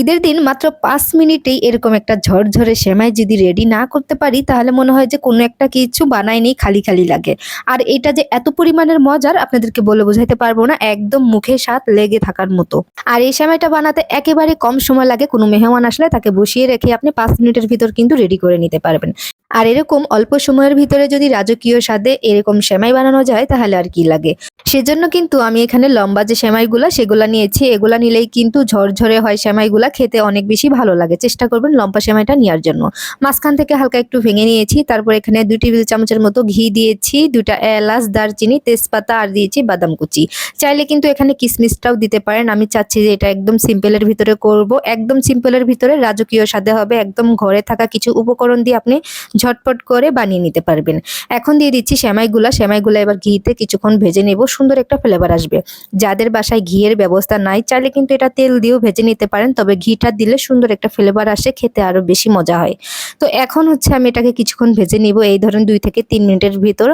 ঈদের দিন মাত্র পাঁচ মিনিটেই এরকম একটা ঝরঝরে সেমাই যদি রেডি না করতে পারি, তাহলে মনে হয় যে কোনো একটা কিছু বানাইনি, খালি খালি লাগে। আর এটা যে এত পরিমাণের মজার, আপনাদেরকে বলে বোঝাইতে পারব না, একদম মুখে স্বাদ লেগে থাকার মতো। আর এই সেমাইটা বানাতে একেবারে কম সময় লাগে, কোনো মেহমান আসলে তাকে বসিয়ে রেখে আপনি পাঁচ মিনিটের ভিতর কিন্তু রেডি করে নিতে পারবেন। আর এরকম অল্প সময়ের ভিতরে যদি রাজকীয় স্বাদে এরকম সেমাই বানানো যায়, তাহলে আর কি লাগে? সেজন্য কিন্তু আমি এখানে লম্বা যে সেমাইগুলা, সেগুলা নিয়েছি। এগুলা নিলেই কিন্তু ঝরঝরে হয় সেমাইগুলা। খেতে অনেক বেশি ভালো লাগে। চেষ্টা করবেন লম্বা সেমাইটা নেওয়ার জন্য। মাঝখান থেকে হালকা একটু ভেঙে নিয়েছি, তারপর এখানে দুই টেবিল চামচের মতো ঘি দিয়েছি দুটা এলাচ, দারচিনি, তেজপাতা আর দিয়েছি বাদাম কুচি। চাইলে কিন্তু এখানে কিশমিশটাও দিতে পারেন। আমি চাচ্ছি যে এটা একদম সিম্পলের ভিতরে করব। একদম সিম্পলের ভিতরে রাজকীয় স্বাদে হবে। একদম ঘরে থাকা কিছু উপকরণ দিয়ে আপনি ঝটপট করে বানিয়ে নিতে পারবেন। এখন দিয়ে দিচ্ছি সেমাইগুলা। সেমাইগুলা এবার ঘিতে কিছুক্ষণ ভেজে নেব। সুন্দর একটা ফ্লেভার আসবে। যাদের বাসায় ঘিয়ের ব্যবস্থা নাই, চাইলে কিন্তু এটা তেল দিয়েও ভেজে নিতে পারেন। তবে ঘিটা দিলে সুন্দর একটা ফ্লেভার আসে, খেতে আরও বেশি মজা হয়। তো এখন হচ্ছে আমি এটাকে কিছুক্ষণ ভেজে নিব, এই ধরুন দুই থেকে তিন মিনিটের ভিতর।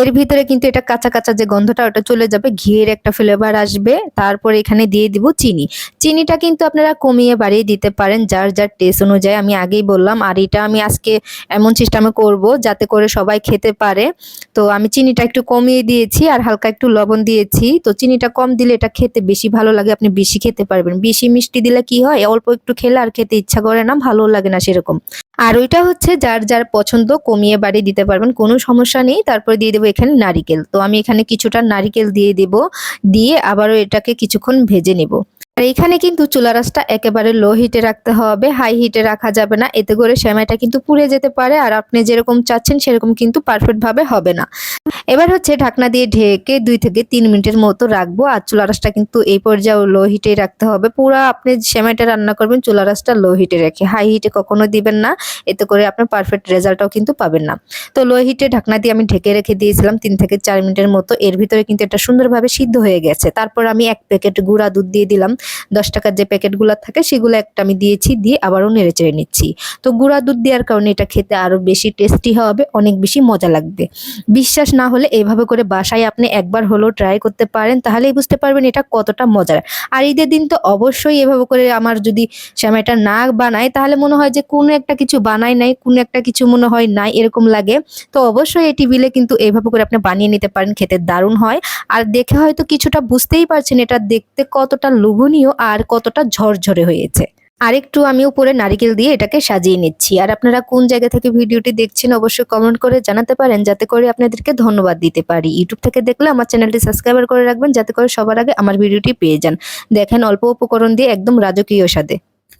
এর ভিতরে কিন্তু এটা কাঁচা কাঁচা যে গন্ধটা, ওটা চলে যাবে, ঘিয়ের একটা ফ্লেভার আসবে। তারপর এখানে দিয়ে দিব চিনি। চিনিটা কিন্তু আপনারা কমিয়ে বাড়িয়ে দিতে পারেন যার যার টেস্ট অনুযায়ী। আমি আগেই বললাম, আর এটা আমি আজকে এমন সিস্টেমে করব যাতে করে সবাই খেতে পারে। তো আমি চিনিটা একটু কমিয়ে দিয়েছি আর হালকা একটু লবণ দিয়েছি। তো চিনিটা কম দিলে এটা খেতে বেশি ভালো লাগে, আপনি বেশি খেতে পারবেন। বেশি মিষ্টি দিলে কি হয় অল্প একটু খেলে আর খেতে ইচ্ছা করে না, ভালো লাগে না সেরকম। আর ওইটা হচ্ছে যার যার পছন্দ কমিয়ে বাড়ি দিতে পারবেন, কোনো সমস্যা নেই। তারপর দিয়ে দেবো এখানে নারিকেল। তো আমি এখানে কিছুটা নারিকেল দিয়ে দেব, দিয়ে আবারও এটাকে কিছুক্ষণ ভেজে নেব। আর এখানে কিন্তু চুলা রাসটা একেবারে লো হিটে রাখতে হবে হাই হিটে রাখা যাবে না। এতে করে সেমাইটা কিন্তু পুড়ে যেতে পারে, আর আপনি যেরকম চাচ্ছেন সেরকম কিন্তু পারফেক্ট ভাবে হবে না। এবার হচ্ছে ঢাকনা দিয়ে ঢেকে দুই থেকে তিন মিনিটের মতো রাখব। আর চুলা রাসটা কিন্তু এই পর্যায়ে লো হিটে রাখতে হবে। পুরো আপনি সেমাইটা রান্না করবেন, চুলা রাসটা লো হিটে রেখে। হাই হিটে কখনো দিবেন না, এতে করে আপনার পারফেক্ট রেজাল্টটাও কিন্তু পাবেন না। তো লো হিটে ঢাকনা দিয়ে আমি ঢেকে রেখে দিয়েছিলাম তিন থেকে চার মিনিটের মতো। এর ভিতরে কিন্তু এটা সুন্দরভাবে সিদ্ধ হয়ে গেছে। তারপর আমি এক প্যাকেট গুঁড়া দুধ দিয়ে দিলাম। দশ টাকার যে প্যাকেটগুলো থাকে, সেগুলো একটা আমি দিয়েছি, দিয়ে আবারও নেড়ে চেড়ে নিচ্ছি। তো গুঁড়া দুধ দেওয়ার কারণে এটা খেতে আরও বেশি টেস্টি হবে, অনেক বেশি মজা লাগবে। বিশ্বাস না হলে এইভাবে করে বাসায় আপনি একবার হলেও ট্রাই করতে পারেন, তাহলেই বুঝতে পারবেন এটা কতটা মজার। আর ঈদের দিন তো অবশ্যই এভাবে করে আমার যদি সেমাইটা না বানায়, তাহলে মনে হয় যে কোনো একটা কিছু বানাই নাই, কোনো একটা কিছু মনে হয় নাই, এরকম লাগে। তো অবশ্যই এই টিবিলে কিন্তু এইভাবে করে আপনি বানিয়ে নিতে পারেন, খেতে দারুণ হয়। আর দেখে হয়তো কিছুটা বুঝতেই পারছেন এটা দেখতে কতটা লোভনীয় আর কতটা ঝরঝরে হয়েছে। আরেকটু আমি উপরে নারিকেল দিয়ে এটাকে সাজিয়ে নিচ্ছি। আর আপনারা কোন জায়গা থেকে ভিডিওটি দেখছেন অবশ্যই কমেন্ট করে জানাতে পারেন, যাতে করে আপনাদেরকে ধন্যবাদ দিতে পারি। ইউটিউব থেকে দেখলে আমার চ্যানেলটি সাবস্ক্রাইবার করে রাখবেন, যাতে করে সবার আগে আমার ভিডিওটি পেয়ে যান। দেখেন অল্প উপকরণ দিয়ে একদম রাজকীয় স্বাদে